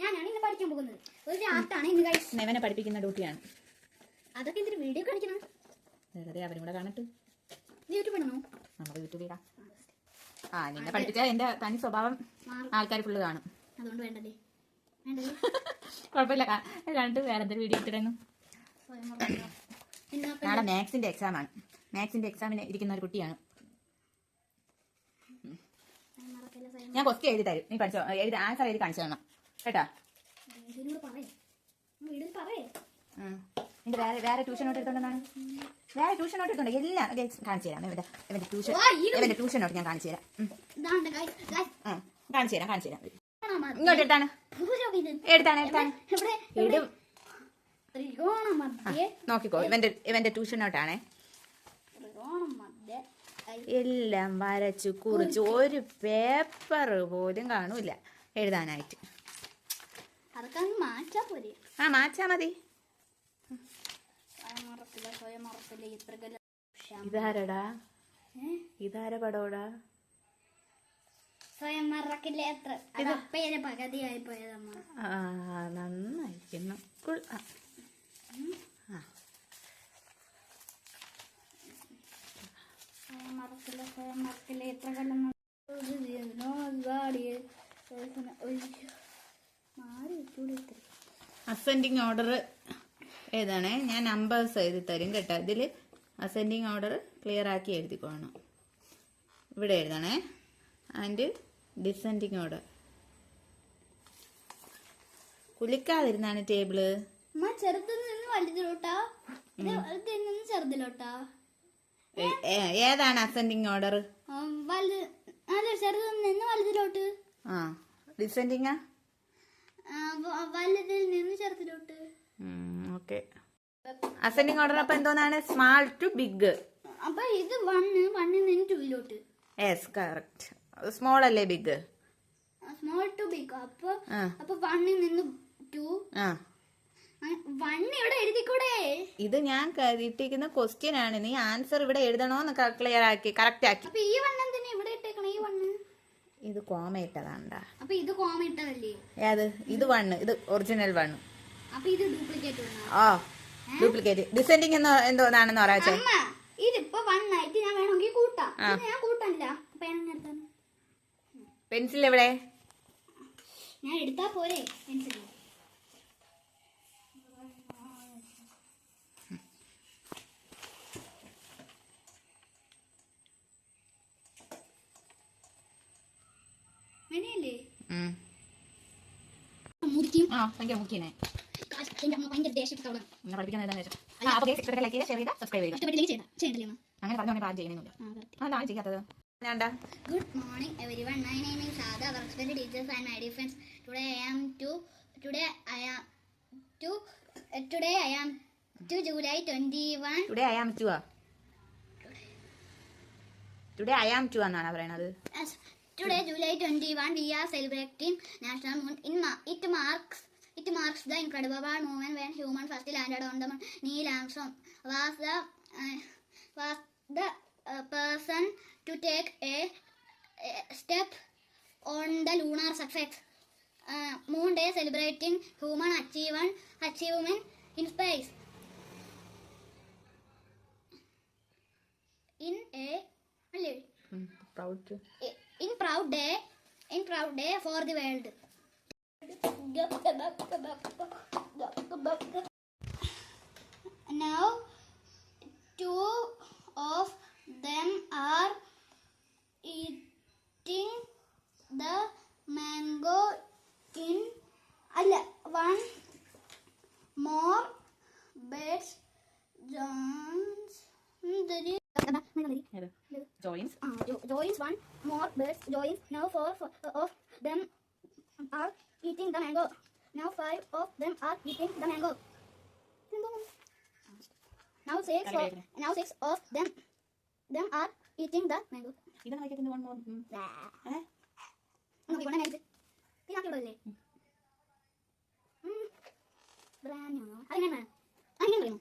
ഞാനാണ് പഠിക്കാൻ പോകുന്നത്. ഒരു ഇന്ന് പഠിപ്പിക്കുന്ന ഡ്യൂട്ടിയാണ്. അതൊക്കെ എന്തൊരു വീഡിയോ കാണിക്കണം? വെറുതെ അവരും കൂടെ കാണട്ടെ. യൂട്യൂബ് ഇടണോ നമുക്ക് യൂട്യൂബ് ഇടാം. ആ നിന്നെ പഠിപ്പിച്ച എന്റെ തനി സ്വഭാവം ആൾക്കാർ ഫുള്ള് കാണും. അതുകൊണ്ട് വേണ്ടല്ലേ വേണ്ടല്ലേ കുഴപ്പമില്ല. കണ്ടിട്ട് വേറെ എന്തൊരു വീഡിയോ അപ്പം നാളെ മാത്സിന്റെ എക്സാമാണ് മാത്സിന്റെ എക്സാമിന് ഇരിക്കുന്ന ഒരു കുട്ടിയാണ്. ഞാൻ ക്വസ്റ്റ്യൻ എഴുതി തരും. നീ പഠിച്ചോ. എഴുതി ആൻസർ എഴുതി കാണിച്ചു തരണം. കേട്ടാ. നിന്റെ വേറെ വേറെ ട്യൂഷൻ നോട്ട് എടുത്തോണ്ടാണ് വേറെ ട്യൂഷൻ നോട്ട് എടുത്തോണ്ട് എല്ലാം കാണിച്ചു തരാം. ഇവന്റെ ഇവന്റെ ട്യൂഷൻ ഇവന്റെ ട്യൂഷൻ നോട്ട് ഞാൻ കാണിച്ചു തരാം. കാണിച്ചു തരാം കാണിച്ചു തരാം. ഇങ്ങോട്ട് എടുത്താണ്. ഭൂരവിധൻ. എടുത്താണ് എടുത്താണ്. ഇവിടെ ഇടും മധ്യേ. നോക്കിക്കോ. ഇവന്റെ ഇവന്റെ ട്യൂഷൻ നോട്ടാണേ ത്രികോണം മധ്യേ. എല്ലാം വരച്ച് കുറിച്ച് ഒരു പേപ്പർ പോലും കാണൂല എഴുതാനായിട്ട്. ആ മാച്ചാ മതി. ഇതാരടാ? ഇതാര പടോടാ സ്വയം മറക്കില്ല എത്ര. പകുതിയായി പോയതമ്മ. ആ നന്നായിരിക്കുന്നു. മറക്കില്ല എത്ര ഇത്ര. അസെൻഡിങ് ഓർഡർ ഏതാണ്? ഞാൻ നമ്പേഴ്സ് എഴുതി തരും കേട്ടോ. ഇതിൽ അസെൻഡിങ് ഓർഡർ ക്ലിയർ ആക്കി എഴുതിക്കോണം ഇവിടെ എഴുതണേ. ആൻഡ് ഡിസെൻഡിങ് ഓർഡർ കുലിക്കാതിരുന്നാണ് ടേബിൾ ചെറുതിൽ നിന്ന് വലുതിലോട്ടാ. ചെറുതിലോട്ടാ. ഏതാണ് അസെൻഡിങ് ഓർഡർ അല്ല ചെറുതിൽ നിന്ന് വലുതിലോട്ട്. ആ ഡിസെൻഡിങ് വലുതിൽ നിന്ന് ചെറുതിലോട്ട്. ഓക്കെ. അസെൻഡിങ് ഓർഡർ അപ്പൊ എന്തോന്നാണ്? സ്മാൾ ടു ബിഗ് അപ്പൊ ഇത് വണ്ണ് വണ്ണിൽ നിന്ന് ടൂയിലോട്ട് യെസ് കറക്റ്റ് സ്മോൾ അല്ലേ ബിഗ് സ്മോൾ ടു ബിഗ് അപ്പൊ അപ്പൊ വണ്ണിൽ നിന്ന് ടു ആ. വൺ ഇവിടെ എഴുതിക്കൂടെ? ഇത് ഞാൻ കരുതിയിട്ടിരിക്കുന്ന ക്വസ്റ്റ്യൻ ആണ്. നീ ആൻസർ ഇവിടെ എഴുതണോന്ന് ക്ലിയർ ആക്കി കറക്റ്റ് ആക്കി. അപ്പൊ ഈ വണ്ണം തന്നെ ഇവിടെ ഇട്ടേക്കണം ഈ വണ്ണ്? ഇത് കോമ ഇട്ടതാണ്ടാ. അപ്പൊ ഇത് കോമ ഇട്ടതല്ലേ? ഏത്? ഇത് വണ്ണ് ഇത് ഒറിജിനൽ വണ്ണ്. അപ്പൊ ഇത് ഡ്യൂപ്ലിക്കേറ്റ് ഓ ഡ്യൂപ്ലിക്കേറ്റ് ഡിസെൻഡിങ് എന്തോ എന്തോന്നാണെന്ന് പറയാച്ചേ ഞാൻ വേണമെങ്കിൽ കൂട്ടാം. ഞാൻ കൂട്ടല്ല പെൻസിൽ എവിടെ? ഞാൻ എടുത്താ പോരെ പെൻസിൽ അങ്ങനെയല്ലേ. മുറിക്കും. ആ ഭയങ്കര അമ്മ ഭയങ്കര ദേഷ്യപ്പെട്ടവളാണ് എന്നെ പഠിപ്പിക്കാൻ വെച്ചാൽ ആ അപ്പോൾ ഇഷ്ടപ്പെട്ട ലൈക്ക് ചെയ്യുക ഷെയർ ചെയ്യുക സബ്സ്ക്രൈബ് ചെയ്യുക. ഇഷ്ടപ്പെട്ടില്ലെങ്കിൽ ചെയ്യണം ചെയ്യണ്ടല്ലേ അങ്ങനെ പറഞ്ഞോണ്ട് പാചകം ചെയ്യുന്നില്ല. അതാണ് ചെയ്യാത്തത്? Good morning, everyone. My name is Sada, our respected teachers and my dear friends. Today I am to today I am to uh, today I am to July 21. Today I am? To ah today I am to എന്നാണ് പറയണത് As today July 21, we are celebrating National Moon. In ma- it marks it marks the incredible moment when human first landed on the moon. Neil Armstrong was the uh, was the uh, person to take a, a step on the lunar surface. Uh, moon Day celebrating human achievement achievement in space. In a proud to. In proud day in proud day for the world. Now two of them are joins uh, jo- joins one more birds joins now four of them are eating the mango now five of them are eating the mango now six of, now six of them them are eating the mango ഇതാണ് വൈക്കത്തിന്റെ one more ഏ നോക്കിക്കോണേ നേരത്തെ ഇതാക്കിവിടല്ലേ അതിങ്ങനെ അതിങ്ങനെ പറയുന്നു